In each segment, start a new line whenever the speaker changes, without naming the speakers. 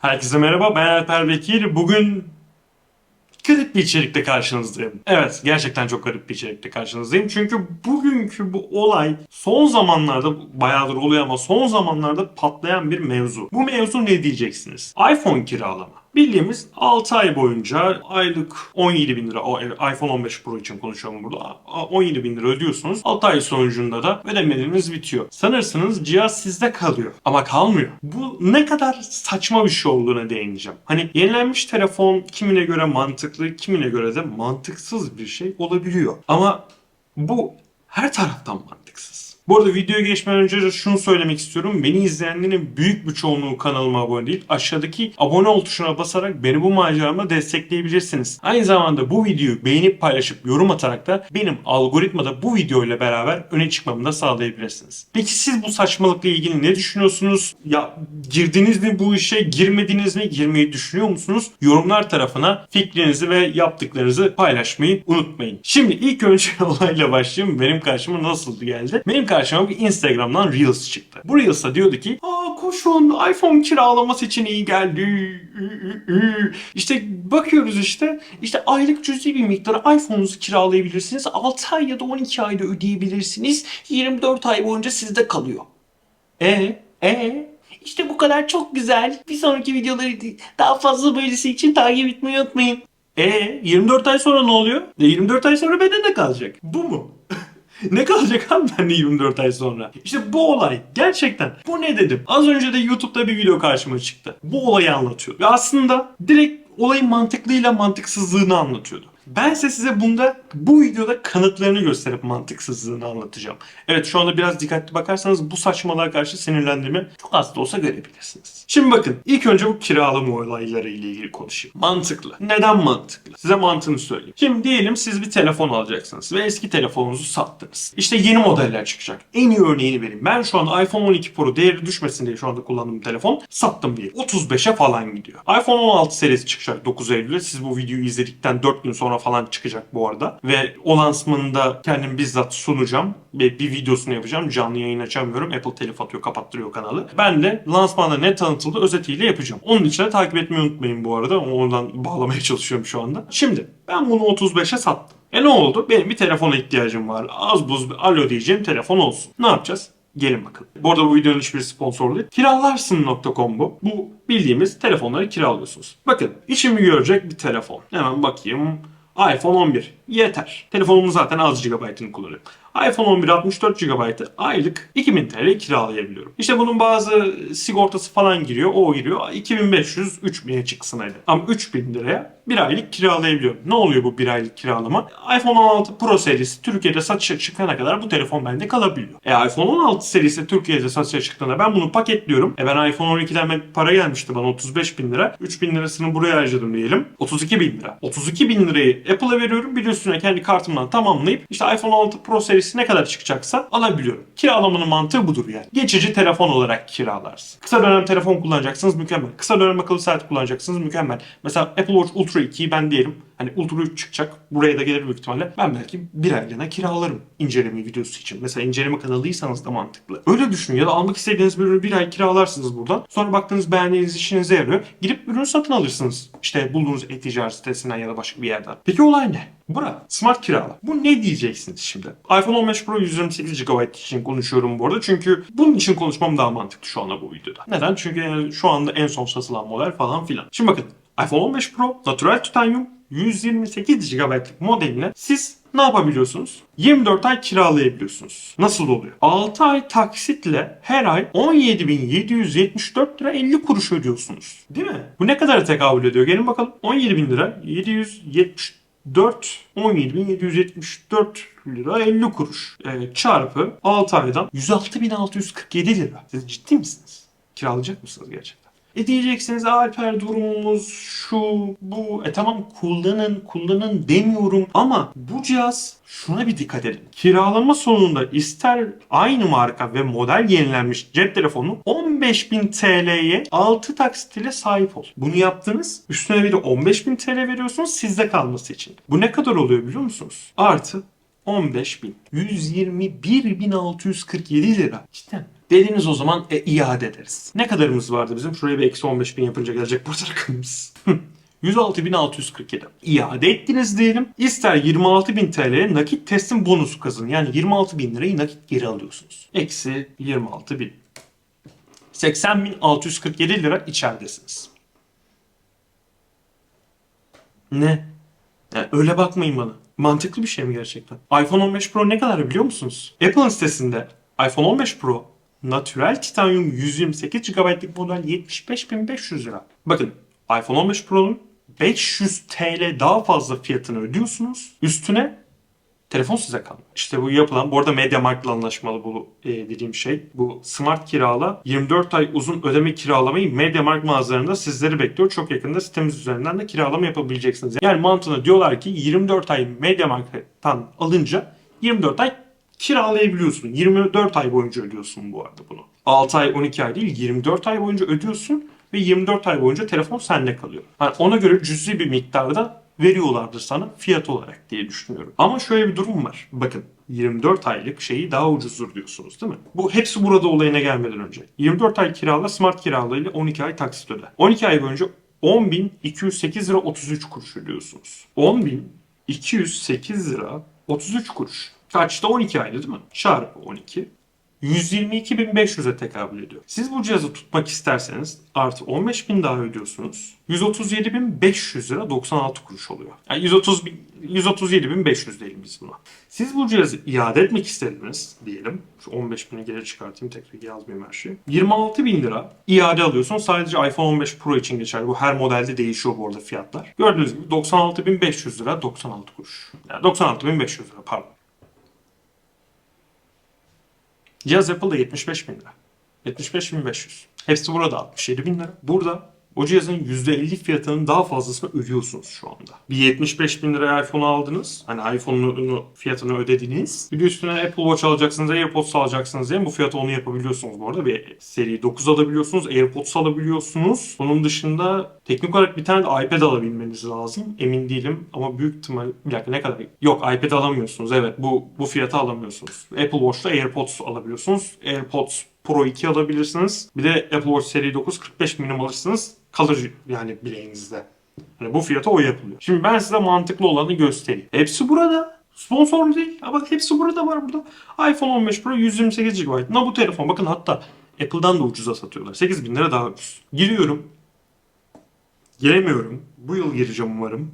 Herkese merhaba ben Alper Bekir. Bugün garip bir içerikte karşınızdayım. Evet gerçekten çok garip bir içerikte karşınızdayım. Çünkü bugünkü bu olay son zamanlarda bayağıdır oluyor ama son zamanlarda patlayan bir mevzu. Bu mevzu ne diyeceksiniz? iPhone kiralama. Bildiğimiz 6 ay boyunca aylık 17 bin lira, iPhone 15 Pro için konuşuyorum burada. A- 17 bin lira ödüyorsunuz. 6 ay sonucunda da ödemeleriniz bitiyor. Sanırsınız cihaz sizde kalıyor. Ama kalmıyor. Bu ne kadar saçma bir şey olduğuna değineceğim. Hani yenilenmiş telefon kimine göre mantıklı, kimine göre de mantıksız bir şey olabiliyor. Ama bu her taraftan mantıksız. Bu arada videoya geçmeden önce şunu söylemek istiyorum. Beni izleyenlerin büyük bir çoğunluğu kanalıma abone değil. Aşağıdaki abone ol tuşuna basarak beni bu maceramda destekleyebilirsiniz. Aynı zamanda bu videoyu beğenip paylaşıp yorum atarak da benim algoritmada bu video ile beraber öne çıkmamı da sağlayabilirsiniz. Peki siz bu saçmalıkla ilgili ne düşünüyorsunuz? Ya girdiniz mi bu işe, girmediniz mi, girmeyi düşünüyor musunuz? Yorumlar tarafına fikrinizi ve yaptıklarınızı paylaşmayı unutmayın. Şimdi ilk önce olayla başlayayım. Benim karşıma nasıl geldi? Benim karşıma bir Instagram'dan Reels çıktı. Bu Reels'ta diyordu ki Aa koşun iPhone kiralama seçeneği geldi. Ü, ü, ü." İşte bakıyoruz işte işte aylık cüzi bir miktarı iPhone'unuzu kiralayabilirsiniz. 6 ay ya da 12 ayda ödeyebilirsiniz. 24 ay boyunca sizde kalıyor. E e işte bu kadar çok güzel. Bir sonraki videoları daha fazla böylesi için takip etmeyi unutmayın. E 24 ay sonra ne oluyor? E, 24 ay sonra bende ne kalacak? Bu mu? ne kalacak abi bende 24 ay sonra? İşte bu olay gerçekten bu ne dedim? Az önce de YouTube'da bir video karşıma çıktı. Bu olayı anlatıyor. Ve aslında direkt olayın mantıklıyla mantıksızlığını anlatıyordu. Ben ise size bunda bu videoda kanıtlarını gösterip mantıksızlığını anlatacağım. Evet şu anda biraz dikkatli bakarsanız bu saçmalığa karşı sinirlendiğimi çok az da olsa görebilirsiniz. Şimdi bakın ilk önce bu kiralama olayları ile ilgili konuşayım. Mantıklı. Neden mantıklı? Size mantığını söyleyeyim. Şimdi diyelim siz bir telefon alacaksınız ve eski telefonunuzu sattınız. İşte yeni modeller çıkacak. En iyi örneğini vereyim. Ben şu an iPhone 12 Pro değeri düşmesin diye şu anda kullandığım telefon sattım diye. 35'e falan gidiyor. iPhone 16 serisi çıkacak 9 Eylül'de. Siz bu videoyu izledikten 4 gün sonra falan çıkacak bu arada. Ve o lansmanında kendim bizzat sunacağım. Ve bir videosunu yapacağım. Canlı yayın açamıyorum. Apple telif atıyor, kapattırıyor kanalı. Ben de lansmanda ne tanıtıldı özetiyle yapacağım. Onun için de takip etmeyi unutmayın bu arada. Oradan bağlamaya çalışıyorum şu anda. Şimdi ben bunu 35'e sattım. E ne oldu? Benim bir telefona ihtiyacım var. Az buz bir alo diyeceğim telefon olsun. Ne yapacağız? Gelin bakın. Bu arada bu videonun hiçbir sponsoru değil. Kiralarsın.com bu. Bu bildiğimiz telefonları kiralıyorsunuz. Bakın işimi görecek bir telefon. Hemen bakayım. iPhone 11. Yeter. Telefonumun zaten az GB'ını kullanıyorum. iPhone 11 64 GB'ı aylık 2000 TL kiralayabiliyorum. İşte bunun bazı sigortası falan giriyor. O giriyor. 2500 3000'e çıksın hadi. Ama 3000 liraya bir aylık kiralayabiliyorum. Ne oluyor bu bir aylık kiralama? iPhone 16 Pro serisi Türkiye'de satışa çıkana kadar bu telefon bende kalabiliyor. E iPhone 16 serisi Türkiye'de satışa çıktığında ben bunu paketliyorum. E ben iPhone 12'den bir para gelmişti bana 35 bin lira. 3 bin lirasını buraya harcadım diyelim. 32 bin lira. 32 bin lirayı Apple'a veriyorum. Bir üstüne kendi kartımdan tamamlayıp işte iPhone 16 Pro serisi ne kadar çıkacaksa alabiliyorum. Kiralamanın mantığı budur yani. Geçici telefon olarak kiralarsın. Kısa dönem telefon kullanacaksınız mükemmel. Kısa dönem akıllı saat kullanacaksınız mükemmel. Mesela Apple Watch Ultra 2'yi ben diyelim hani Ultra 3 çıkacak. Buraya da gelir büyük ihtimalle. Ben belki bir aylığına kiralarım inceleme videosu için. Mesela inceleme kanalıysanız da mantıklı. Öyle düşünün ya da almak istediğiniz bir ürünü bir ay kiralarsınız buradan. Sonra baktığınız beğendiğiniz işinize yarıyor. Gidip ürünü satın alırsınız. İşte bulduğunuz e-ticaret sitesinden ya da başka bir yerden. Peki olay ne? Bura smart kirala. Bu ne diyeceksiniz şimdi? iPhone 15 Pro 128 GB için konuşuyorum bu arada. Çünkü bunun için konuşmam daha mantıklı şu anda bu videoda. Neden? Çünkü şu anda en son satılan model falan filan. Şimdi bakın iPhone 15 Pro Natural Titanium 128 GB'lık modeline siz ne yapabiliyorsunuz? 24 ay kiralayabiliyorsunuz. Nasıl oluyor? 6 ay taksitle her ay 17.774 lira 50 kuruş ödüyorsunuz. Değil mi? Bu ne kadara tekabül ediyor? Gelin bakalım. 17.000 lira 774 17.774 lira 50 kuruş Ee, çarpı 6 aydan 106.647 lira. Siz ciddi misiniz? Kiralayacak mısınız gerçekten? E diyeceksiniz Alper durumumuz şu bu. E tamam kullanın kullanın demiyorum ama bu cihaz şuna bir dikkat edin. Kiralama sonunda ister aynı marka ve model yenilenmiş cep telefonu 15.000 TL'ye 6 taksit ile sahip ol. Bunu yaptınız. Üstüne bir de 15.000 TL veriyorsunuz sizde kalması için. Bu ne kadar oluyor biliyor musunuz? Artı 15.000. 121.647 lira. Cidden. Dediniz o zaman e, iade ederiz. Ne kadarımız vardı bizim? Şuraya bir eksi 15 bin yapınca gelecek burada rakamımız. 106.647. İade ettiniz diyelim. İster 26.000 TL'ye nakit teslim bonusu kazanın. Yani 26.000 lirayı nakit geri alıyorsunuz. Eksi 26.000. 80.647 lira içeridesiniz. Ne? Yani öyle bakmayın bana. Mantıklı bir şey mi gerçekten? iPhone 15 Pro ne kadar biliyor musunuz? Apple'ın sitesinde iPhone 15 Pro Natural Titanium 128 GB'lık model 75.500 lira. Bakın iPhone 15 Pro'nun 500 TL daha fazla fiyatını ödüyorsunuz. Üstüne Telefon size kalmış. İşte bu yapılan, bu arada MediaMarkt'la anlaşmalı bu e, dediğim şey. Bu Smart Kirala 24 ay uzun ödeme kiralamayı MediaMarkt mağazalarında sizleri bekliyor. Çok yakında sitemiz üzerinden de kiralama yapabileceksiniz. Yani mantığında diyorlar ki 24 ay MediaMarkt'tan alınca 24 ay kiralayabiliyorsun. 24 ay boyunca ödüyorsun bu arada bunu. 6 ay 12 ay değil 24 ay boyunca ödüyorsun ve 24 ay boyunca telefon sende kalıyor. Yani ona göre cüzi bir miktarda veriyorlardır sana fiyat olarak diye düşünüyorum. Ama şöyle bir durum var. Bakın 24 aylık şeyi daha ucuzdur diyorsunuz değil mi? Bu hepsi burada olayına gelmeden önce. 24 ay kirala smart kirala ile 12 ay taksit öde. 12 ay boyunca 10.208 lira 33 kuruş ödüyorsunuz. 10.208 lira 33 kuruş. Kaçta 12 aydı değil mi? Çarpı 12. 122.500'e tekabül ediyor. Siz bu cihazı tutmak isterseniz artı 15.000 daha ödüyorsunuz. 137.500 lira 96 kuruş oluyor. Yani 130 bin- 137.500 diyelim biz buna. Siz bu cihazı iade etmek istediniz diyelim. Şu 15.000'i geri çıkartayım tekrar yazmayayım her şeyi. 26.000 lira iade alıyorsunuz. Sadece iPhone 15 Pro için geçerli. Bu her modelde değişiyor bu arada fiyatlar. Gördüğünüz gibi 96.500 lira 96 kuruş. Yani 96.500 lira pardon. Cihaz Apple'da 75 bin lira. 75.500. Hepsi burada 67 bin lira. Burada o cihazın %50 fiyatının daha fazlasını ödüyorsunuz şu anda. Bir 75 bin liraya iPhone aldınız. Hani iPhone'un fiyatını ödediniz. Bir de üstüne Apple Watch alacaksınız, AirPods alacaksınız diye bu fiyatı onu yapabiliyorsunuz bu arada. Bir seri 9 alabiliyorsunuz, AirPods alabiliyorsunuz. Onun dışında teknik olarak bir tane de iPad alabilmeniz lazım. Emin değilim ama büyük ihtimal bir dakika ne kadar? Yok iPad alamıyorsunuz. Evet bu bu fiyata alamıyorsunuz. Apple Watch'ta AirPods alabiliyorsunuz. AirPods Pro 2 alabilirsiniz. Bir de Apple Watch Seri 9 45 milim alırsınız. Kalır yani bileğinizde. Hani bu fiyata o yapılıyor. Şimdi ben size mantıklı olanı göstereyim. Hepsi burada. Sponsor değil. Ama hepsi burada var burada. iPhone 15 Pro 128 GB. Na bu telefon. Bakın hatta Apple'dan da ucuza satıyorlar. 8000 lira daha ucuz. Giriyorum. Giremiyorum. Bu yıl gireceğim umarım.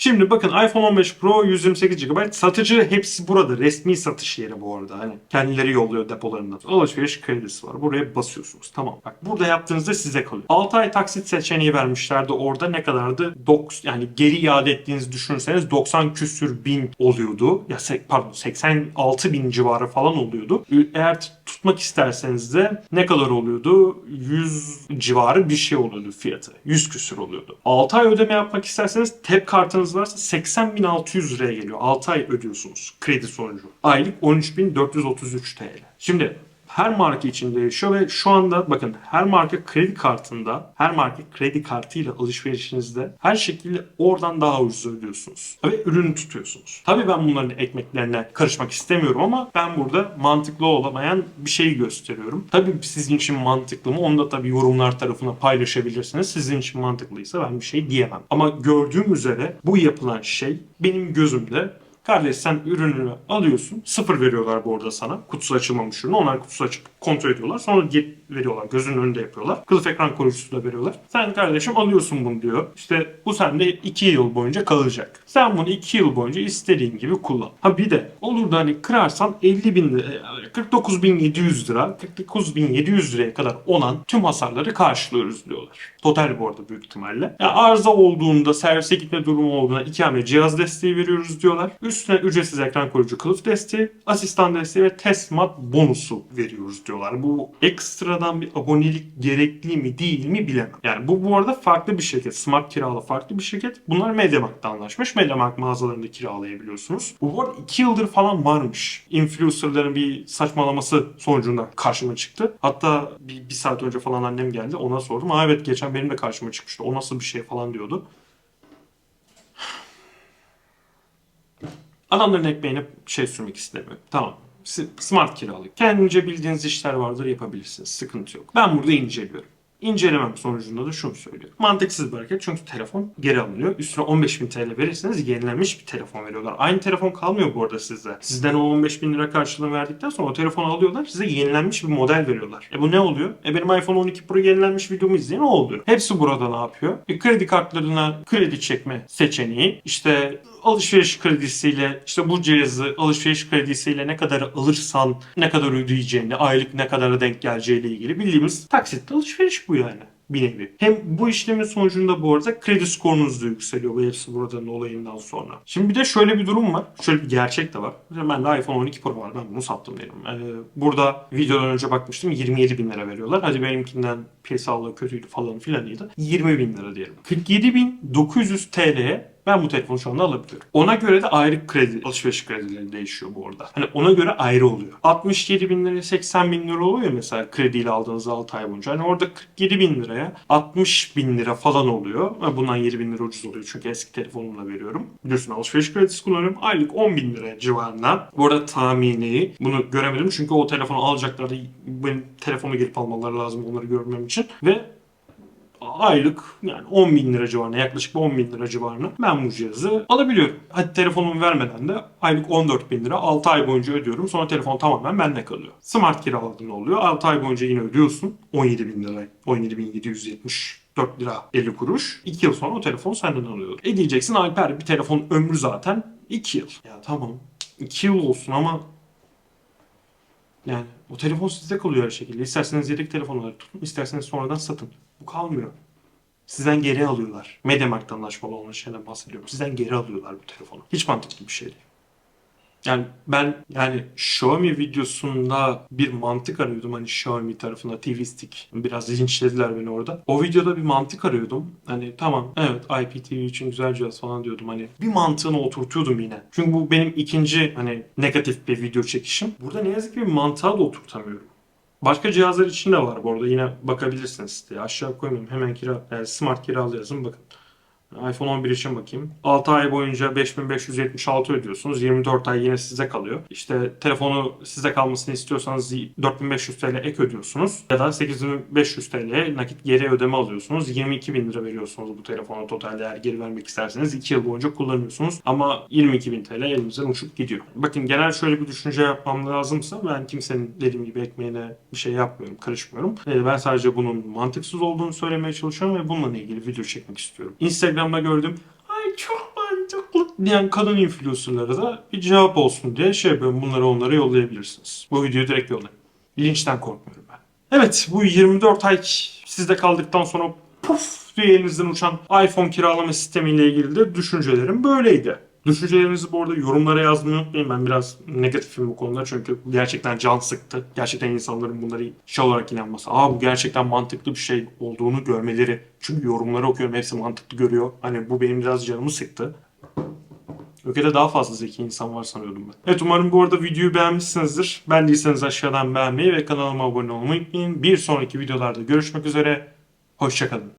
Şimdi bakın iPhone 15 Pro 128 GB satıcı hepsi burada. Resmi satış yeri bu arada. Hani kendileri yolluyor depolarından. Alışveriş kredisi var. Buraya basıyorsunuz. Tamam. Bak burada yaptığınızda size kalıyor. 6 ay taksit seçeneği vermişlerdi. Orada ne kadardı? 9 yani geri iade ettiğinizi düşünürseniz 90 küsür bin oluyordu. Ya pardon 86 bin civarı falan oluyordu. Eğer tutmak isterseniz de ne kadar oluyordu? 100 civarı bir şey oluyordu fiyatı. 100 küsür oluyordu. 6 ay ödeme yapmak isterseniz TEP kartınız varsa 80.600 liraya geliyor. 6 ay ödüyorsunuz kredi sonucu. Aylık 13.433 TL. Şimdi her marka için değişiyor ve şu anda bakın her marka kredi kartında, her marka kredi kartıyla alışverişinizde her şekilde oradan daha ucuz ödüyorsunuz. Ve ürünü tutuyorsunuz. Tabii ben bunların ekmeklerine karışmak istemiyorum ama ben burada mantıklı olamayan bir şeyi gösteriyorum. Tabii sizin için mantıklı mı onu da tabii yorumlar tarafına paylaşabilirsiniz. Sizin için mantıklıysa ben bir şey diyemem. Ama gördüğüm üzere bu yapılan şey benim gözümde Kardeş sen ürününü alıyorsun. Sıfır veriyorlar bu arada sana. Kutusu açılmamış ürünü. Onlar kutusu açıp kontrol ediyorlar. Sonra geri veriyorlar. Gözünün önünde yapıyorlar. Kılıf ekran koruyucusu da veriyorlar. Sen kardeşim alıyorsun bunu diyor. İşte bu sende 2 yıl boyunca kalacak. Sen bunu 2 yıl boyunca istediğin gibi kullan. Ha bir de olur da hani kırarsan 50 bin lira, 49.700 lira, 49.700 liraya kadar olan tüm hasarları karşılıyoruz diyorlar. Total bu arada büyük ihtimalle. Ya arıza olduğunda, servise gitme durumu olduğunda iki hamle cihaz desteği veriyoruz diyorlar. Üstüne ücretsiz ekran koruyucu kılıf desteği, asistan desteği ve teslimat bonusu veriyoruz diyorlar. Bu ekstradan bir abonelik gerekli mi değil mi bilemem. Yani bu bu arada farklı bir şirket. Smart Kiralı farklı bir şirket. Bunlar MediaMarkt'ta anlaşmış. MediaMarkt mağazalarında kiralayabiliyorsunuz. Bu bu arada 2 yıldır falan varmış. Influencerların bir saçmalaması sonucunda karşıma çıktı. Hatta bir, bir saat önce falan annem geldi. Ona sordum. Aa evet geçen benim de karşıma çıkmıştı. O nasıl bir şey falan diyordu. Adamların ekmeğine şey sürmek istemiyorum. Tamam. Smart kiralık. Kendince bildiğiniz işler vardır yapabilirsiniz. Sıkıntı yok. Ben burada inceliyorum. İncelemem sonucunda da şunu söylüyorum. Mantıksız bir hareket çünkü telefon geri alınıyor. Üstüne 15.000 TL verirseniz yenilenmiş bir telefon veriyorlar. Aynı telefon kalmıyor bu arada sizde. Sizden o 15.000 lira karşılığını verdikten sonra o telefonu alıyorlar size yenilenmiş bir model veriyorlar. E bu ne oluyor? E benim iPhone 12 Pro yenilenmiş videomu izleyen o oluyor. Hepsi burada ne yapıyor? E kredi kartlarına kredi çekme seçeneği işte alışveriş kredisiyle işte bu cihazı alışveriş kredisiyle ne kadar alırsan ne kadar ödeyeceğini, aylık ne kadara denk geleceğiyle ilgili bildiğimiz taksitli alışveriş bu yani bir nevi. Hem bu işlemin sonucunda bu arada kredi skorunuz da yükseliyor bu hepsi buradan olayından sonra. Şimdi bir de şöyle bir durum var. Şöyle bir gerçek de var. Ben de iPhone 12 Pro var. Ben bunu sattım derim. Ee, burada videodan önce bakmıştım 27 bin lira veriyorlar. Hadi benimkinden piyasalı kötüydü falan filanıydı. 20 bin lira diyelim. 47.900 TL'ye ben bu telefonu şu anda alabiliyorum. Ona göre de ayrı kredi, alışveriş kredileri değişiyor bu arada. Hani ona göre ayrı oluyor. 67 bin liraya 80 bin lira oluyor mesela krediyle aldığınız 6 ay boyunca. Hani orada 47 bin liraya 60 bin lira falan oluyor. Bundan 7 bin lira ucuz oluyor çünkü eski telefonumla veriyorum. Biliyorsun alışveriş kredisi kullanıyorum. Aylık 10 bin lira civarında. Bu arada tahmini bunu göremedim çünkü o telefonu alacaklar da benim telefonu gelip almaları lazım onları görmem için. Ve aylık yani 10 bin lira civarında yaklaşık 10 bin lira civarında ben bu cihazı alabiliyorum. Hadi telefonumu vermeden de aylık 14 bin lira 6 ay boyunca ödüyorum. Sonra telefon tamamen bende kalıyor. Smart kiraladığında oluyor. 6 ay boyunca yine ödüyorsun. 17 bin lira. 17 bin 770 4 lira 50 kuruş. 2 yıl sonra o telefon senden alıyor. E diyeceksin Alper bir telefon ömrü zaten 2 yıl. Ya tamam 2 yıl olsun ama yani o telefon sizde kalıyor her şekilde. İsterseniz yedek telefon olarak tutun, isterseniz sonradan satın. Bu kalmıyor. Sizden geri alıyorlar. Mediamarkt'tan anlaşmalı olan şeyden bahsediyorum. Sizden geri alıyorlar bu telefonu. Hiç mantıklı bir şey değil. Yani ben yani Xiaomi videosunda bir mantık arıyordum hani Xiaomi tarafında TV Stick. Biraz linçlediler beni orada. O videoda bir mantık arıyordum. Hani tamam evet IPTV için güzel cihaz falan diyordum hani. Bir mantığını oturtuyordum yine. Çünkü bu benim ikinci hani negatif bir video çekişim. Burada ne yazık ki bir mantığa da oturtamıyorum. Başka cihazlar için de var bu arada. Yine bakabilirsiniz siteye. Aşağı koymayayım. Hemen kira, yani smart kiralı yazın bakın. iPhone 11 için bakayım. 6 ay boyunca 5576 ödüyorsunuz. 24 ay yine size kalıyor. İşte telefonu size kalmasını istiyorsanız 4500 TL ek ödüyorsunuz. Ya da 8500 TL nakit geri ödeme alıyorsunuz. 22 bin lira veriyorsunuz bu telefona totalde eğer geri vermek isterseniz. 2 yıl boyunca kullanıyorsunuz. Ama 22 bin TL elinizden uçup gidiyor. Bakın genel şöyle bir düşünce yapmam lazımsa ben kimsenin dediğim gibi ekmeğine bir şey yapmıyorum, karışmıyorum. Ee, Ben sadece bunun mantıksız olduğunu söylemeye çalışıyorum ve bununla ilgili video çekmek istiyorum. Instagram'da gördüm. Ay çok mantıklı diyen kadın influencerlara da bir cevap olsun diye şey yapıyorum. Bunları onlara yollayabilirsiniz. Bu videoyu direkt yollayın. Linçten korkmuyorum ben. Evet bu 24 ay sizde kaldıktan sonra puf diye elinizden uçan iPhone kiralama sistemiyle ilgili de düşüncelerim böyleydi. Düşüncelerinizi bu arada yorumlara yazmayı unutmayın. Ben biraz negatifim bu konuda çünkü gerçekten can sıktı. Gerçekten insanların bunları şey olarak inanması. Aa bu gerçekten mantıklı bir şey olduğunu görmeleri. Çünkü yorumları okuyorum hepsi mantıklı görüyor. Hani bu benim biraz canımı sıktı. Ülkede daha fazla zeki insan var sanıyordum ben. Evet umarım bu arada videoyu beğenmişsinizdir. Beğendiyseniz aşağıdan beğenmeyi ve kanalıma abone olmayı unutmayın. Bir sonraki videolarda görüşmek üzere. Hoşçakalın.